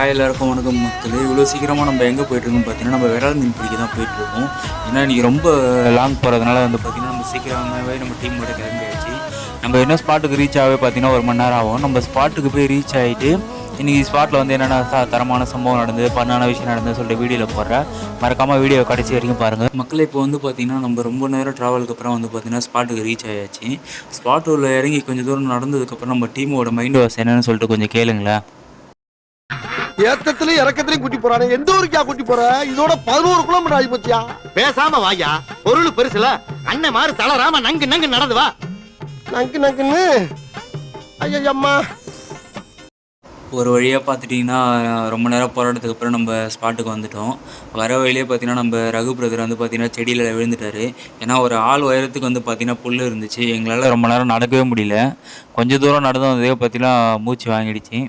Hi எல்லாருக்கும் வணக்கம் மக்களே. இவ்வளோ சீக்கிரமாக நம்ம எங்கே போயிட்டுருக்கோம் பார்த்தீங்கன்னா நம்ம விரால் மீன் பிடிக்க தான் போயிட்டுருக்கோம். ஏன்னா இன்றைக்கி ரொம்ப லாங் போகிறதுனால வந்து பார்த்திங்கன்னா நம்ம சீக்கிரமாகவே நம்ம டீமோட கிளம்பியாச்சு. நம்ம என்ன ஸ்பாட்டுக்கு ரீச் ஆகவே பார்த்தீங்கன்னா ஒரு மணி நேரம் ஆகும். நம்ம ஸ்பாட்டுக்கு போய் ரீச் ஆகிட்டு இன்றைக்கி ஸ்பாட்டில் வந்து என்னென்ன தரமான சம்பவம் நடந்தது பண்ணான விஷயம் நடந்தது சொல்லிட்டு வீடியோவில் போடுறேன். மறக்காமல் வீடியோ கடைசி வரைக்கும் பாருங்கள் மக்கள் இப்போ வந்து பார்த்திங்கன்னா நம்ம ரொம்ப நேரம் ட்ராவலுக்கு அப்புறம் வந்து பார்த்திங்கன்னா ஸ்பாட்டுக்கு ரீச் ஆயாச்சு. ஸ்பாட் உள்ள இறங்கி கொஞ்சம் தூரம் நடந்ததுக்கப்புறம் நம்ம டீமோட மைண்ட் வாஷ் என்னென்னு சொல்லிட்டு கொஞ்சம் கேளுங்களேன். ஏத்தத்திலயும் இறக்கத்திலயும் கூட்டி போறானே. எந்த ஊருக்கா கூட்டி போற? இதோட பதினோரு கிலோமீட்டர் ஆகி போச்சியா? பேசாம வாயா பொருள் பெருசுல. அண்ணன் மாறு தளராம நங்கு நங்கு நடந்து வா. நங்கு நங்குன்னு? ஐயம்மா ஒரு வழியாக பார்த்துட்டிங்கன்னா ரொம்ப நேரம் போராட்டத்துக்கு அப்புறம் நம்ம ஸ்பாட்டுக்கு வந்துட்டோம். வர வழியிலே பார்த்தீங்கன்னா நம்ம ரகு பிரதர் வந்து பார்த்தீங்கன்னா செடியில் விழுந்துட்டாரு. ஏன்னா ஒரு ஆள் உயரத்துக்கு வந்து பார்த்தீங்கன்னா புல் இருந்துச்சு. எங்களால் ரொம்ப நேரம் நடக்கவே முடியல. கொஞ்சம் தூரம் நடந்து வந்ததே பார்த்தீங்கன்னா மூச்சு வாங்கிடுச்சு.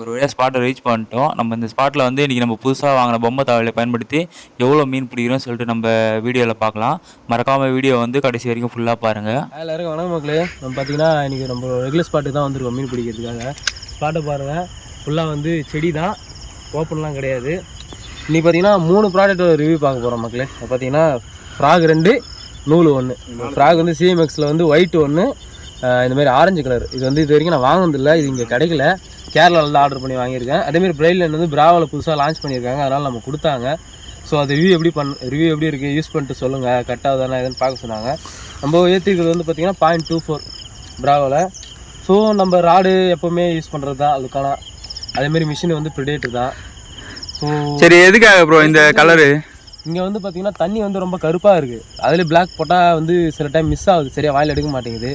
ஒரு வழியாக ஸ்பாட்டை ரீச் பண்ணிட்டோம். நம்ம இந்த ஸ்பாட்டில் வந்து இன்றைக்கி நம்ம புதுசாக வாங்கின பொம்மை தாவலை பயன்படுத்தி எவ்வளோ மீன் பிடிக்கிறோம்னு சொல்லிட்டு நம்ம வீடியோவில் பார்க்கலாம். மறக்காமல் வீடியோ வந்து கடைசி வரைக்கும் ஃபுல்லாக பாருங்கள் எல்லாருக்கும் வணக்கம் மக்களே. நம்ம பார்த்தீங்கன்னா இன்றைக்கி நம்ம ரெகுலர் ஸ்பாட்டு தான் வந்திருக்கோம் மீன் பிடிக்கிறதுக்காக. ஸ்பாட்டை பாருங்கள் ஃபுல்லாக வந்து செடி தான். ஓப்பன்லாம் கிடையாது. இன்றைக்கி பார்த்தீங்கன்னா மூணு ப்ராடக்ட்டோட ரிவ்யூ பார்க்க போகிறோம் மக்களே. இப்போ பார்த்தீங்கன்னா ஃப்ராக் ரெண்டு நூல் ஒன்று ஃப்ராக் வந்து சிஎம்எக்ஸில் வந்து ஒயிட் ஒன்று இந்த மாதிரி ஆரஞ்சு கலர் இது வந்து இது வரைக்கும் நான் வாங்கினதில்லை. இது இங்கே கிடைக்கல. கேரளாவில் ஆர்டர் பண்ணி வாங்கியிருக்கேன். அதேமாதிரி பிரைட்லைன் வந்து பிராவில் புதுசாக லான்ச் பண்ணியிருக்காங்க. அதனால் நம்ம கொடுத்தாங்க. ஸோ அது ரிவ்யூ எப்படி பண் ரிவ்யூ எப்படி இருக்குது யூஸ் பண்ணிட்டு சொல்லுங்கள் கட் ஆகுதானா எதுன்னு பார்க்க சொன்னாங்க. நம்ம ஏற்றிருக்கிறது வந்து பார்த்திங்கன்னா பாயிண்ட் டூ ஃபோர் பிராவில் ஸோ நம்ம ராடு எப்போவுமே யூஸ் பண்ணுறது தான் அதுக்கான அதேமாரி மிஷின் வந்து ப்ரிடேட்டர் தான். ஸோ சரி எதுக்காக ப்ரோ இந்த கலரு இங்கே வந்து பார்த்திங்கன்னா தண்ணி வந்து ரொம்ப கருப்பாக இருக்குது அதில் பிளாக் போட்டால் வந்து சில டைம் மிஸ் ஆகுது. சரியாக வாயில் எடுக்க மாட்டேங்குது.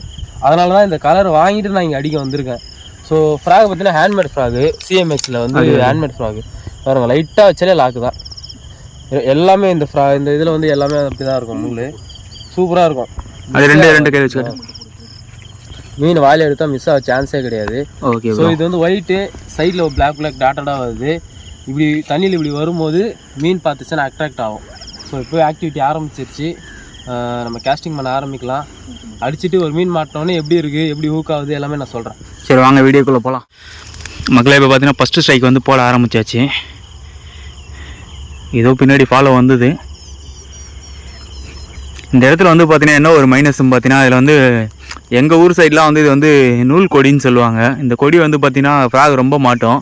அதனால தான் இந்த கலர் வாங்கிட்டு நான் இங்கே அடிக்க வந்திருக்கேன். ஸோ ஃப்ராக் பார்த்தீங்கன்னா ஹேண்ட்மேட் ஃப்ராகு சிஎம்எக்ஸில் வந்து ஹேண்ட்மேட் ஃப்ராகு பாருங்க லைட்டாக வச்சாலே லாக்கு தான். எல்லாமே இந்த ஃப்ரா இந்த இதில் வந்து எல்லாமே அப்படி தான் இருக்கும் நூல் சூப்பராக இருக்கும். அது ரெண்டு ரெண்டு கை வச்சுக்கிட்டு மீன் வாயில் எடுத்தால் மிஸ் ஆக சான்ஸே கிடையாது. ஓகே ஸோ இது வந்து ஒயிட்டு சைடில் ஒரு பிளாக் பிளாக் டாட்டடாக வருது. இப்படி தண்ணியில் இப்படி வரும்போது மீன் பார்த்துச்சுன்னா அட்ராக்ட் ஆகும். ஸோ இப்போ ஆக்டிவிட்டி ஆரம்பிச்சிருச்சு. நம்ம கேஸ்டிங் பண்ண ஆரம்பிக்கலாம். அடிச்சுட்டு ஒரு மீன் மாட்டோன்னே எப்படி இருக்குது எப்படி ஹூக் ஆகுது எல்லாமே நான் சொல்கிறேன் சரி வாங்க வீடியோக்குள்ளே போகலாம் மக்களே இப்போ பார்த்தீங்கன்னா ஃபஸ்ட்டு ஸ்ட்ரைக் வந்து போட ஆரம்பிச்சாச்சு. ஏதோ பின்னாடி ஃபாலோ வந்தது. இந்த இடத்துல வந்து பார்த்தீங்கன்னா என்ன ஒரு மைனஸ்னு பார்த்தீங்கன்னா இதில் வந்து எங்கள் ஊர் சைட்லாம் வந்து இது வந்து நூல் கொடின்னு சொல்லுவாங்க. இந்த கொடி வந்து பார்த்திங்கன்னா ஃப்ராக் ரொம்ப மாட்டோம்.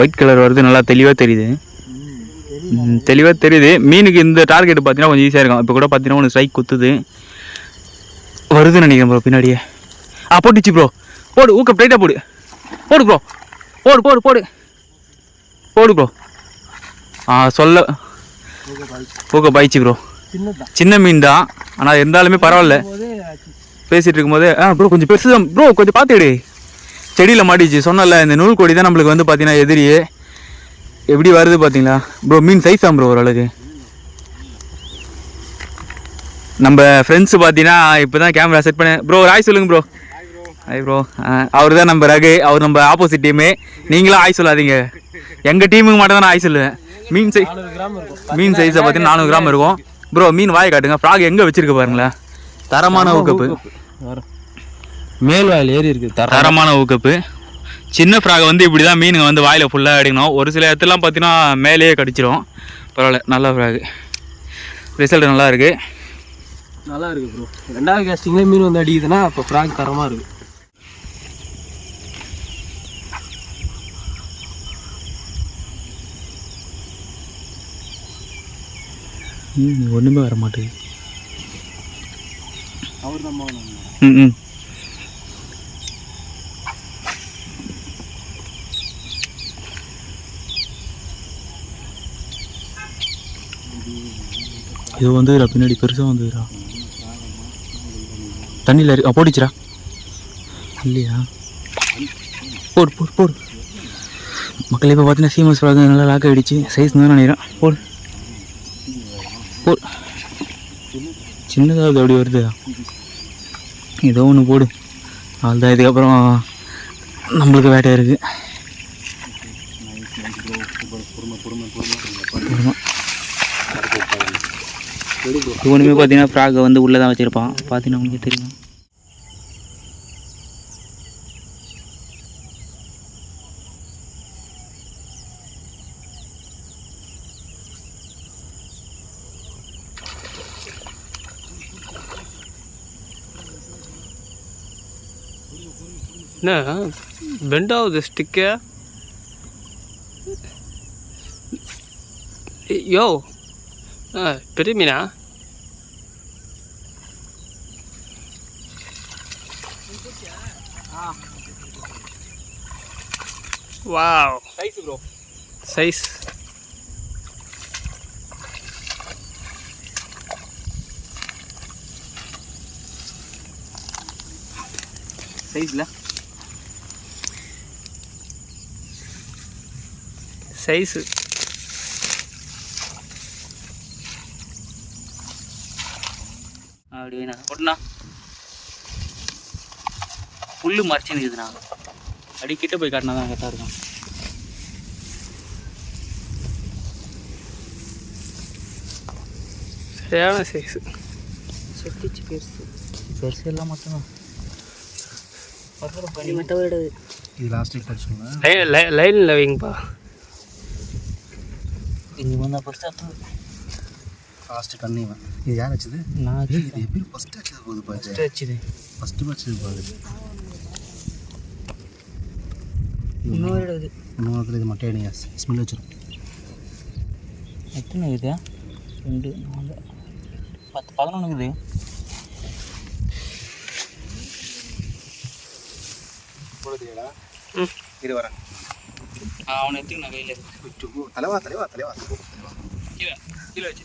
ஒயிட் கலர் வருது நல்லா தெளிவாக தெரியுது. தெளிவாக தெரியுது. மீனுக்கு இந்த டார்கெட் பார்த்தீங்கன்னா கொஞ்சம் ஈஸியாக இருக்கும். இப்போ கூட பார்த்தீங்கன்னா ஒன்று ஸ்ட்ரைக் குத்துது. வருதுன்னு நினைக்கிறேன் ப்ரோ பின்னாடியே. ஆ போட்டுச்சு ப்ரோ போடு ஊக்க டைட்டாக போடு. போடு ப்ரோ போடு போடு போடு. போடு ப்ரோ ஆ சொல்ல ஊக்க பாய்ச்சி ப்ரோ சின்ன மீன் தான் ஆனால் இருந்தாலுமே பரவாயில்ல. பேசிகிட்டு இருக்கும்போது ஆ ப்ரோ கொஞ்சம் பெருசு தான் ப்ரோ கொஞ்சம் பார்த்துடு செடியில் மாட்டிச்சு. சொன்னல இந்த நூல் கொடி தான் நம்மளுக்கு வந்து பார்த்தீங்கன்னா எதிரியே. எப்படி வருது பார்த்தீங்களா ப்ரோ மீன் சைஸ் தான் ப்ரோ ஓரளவுக்கு. நம்ம ஃப்ரெண்ட்ஸ் பார்த்தீங்கன்னா இப்போ தான் கேமரா செட் பண்ண ப்ரோ ராய் சொல்லுங்க ப்ரோ ஹாய் ப்ரோ அவர் தான் நம்ம ரகு. அவர் நம்ம ஆப்போசிட் டீமு நீங்களும் ஆய் சொல்லாதீங்க. எங்கள் டீமுக்கு மட்டும் தான் நான் ஆய் சொல்லுவேன். மீன் சைஸ் மீன் சைஸை பார்த்தீங்கன்னா நானூறு கிராம் இருக்கும். ப்ரோ மீன் வாயை காட்டுங்க. ஃப்ராக் எங்கே வச்சிருக்க பாருங்களேன். தரமான ஊக்கப்பு வரும் மேல் வாயில் ஏறி இருக்குது. தர தரமான ஊக்கப்பு சின்ன ஃப்ராக் வந்து இப்படி தான் மீனுங்க வந்து வாயில் ஃபுல்லாக அடிக்கணும் ஒரு சில இடத்துலலாம் பார்த்தீங்கன்னா மேலேயே கடிச்சிரும். பரவாயில்ல நல்ல ஃப்ராக். ரிசல்ட் நல்லா இருக்கு. நல்லா இருக்குது ப்ரோ ரெண்டாவது கேஸ்டிங்லேயே மீன் வந்து அடிக்குதுன்னா அப்போ ஃப்ராக் தரமாக இருக்குது ஒன்றுமே வர மாட்டேங்குது அவர் தான் ம் ம். இது வந்து பின்னாடி பெருசாக வந்துடுறா. தண்ணியில் இருக்கு ஆ, இல்லையா? போடு போடு போடு. மக்கள் இப்போ பார்த்தீங்கன்னா சீமஸ் ஃப்ராக் நல்லா லாக் ஆகிடுச்சு சைஸ் தான் நினைக்கிறேன். போடு. போடு. சின்னதாக அப்படி வருது? ஏதோ ஒன்று போடு. அதுதான் இதுக்கப்புறம் நம்மளுக்கு வேட்டை இருக்குது இவனுமே பார்த்தீங்கன்னா ஃப்ராக் வந்து உள்ளே தான் வச்சுருப்பான். பார்த்தீங்கன்னா உங்களுக்கு தெரியும்? என்ன? பெண்ட் ஆகுது ஸ்டிக்கு யோ. ஆ பெரிய மீனா வாவ் சைஸ் ப்ரோ சைஸ் சைஸ்ல சைஸு அப்படின்னா ஒட்டுண்ணா புல்லு மறைச்சு நிற்குதுண்ணா அடி கிட்ட போய் காட்டினா தான் கரெக்டாக இருக்கும். சரியான சைஸு செத்திச்சு பெருசு. பெருசு எல்லாம் மட்டும்தான் இது லாஸ்ட் வீக் படிச்சோங்க லைனில் வைங்கப்பா. இங்கே வந்தால் பெருசாக லாஸ்ட் கண்ணிவன் இது யார் வச்சது? நான் இது எப்படி ஃபர்ஸ்ட் வச்சது போகுது பாரு. வச்சுது ஃபர்ஸ்ட் வச்சது பாரு இன்னொரு இது. இன்னொரு இது மட்டும் எடுங்க. ஸ்மெல் வச்சிடும் எத்தனை இது? ரெண்டு நாலு பத்து பதினொன்று இருக்குது இது வரேன் அவனை எடுத்துக்க நான் கையில் தலைவா தலைவா தலைவா. கீழே கீழே வச்சு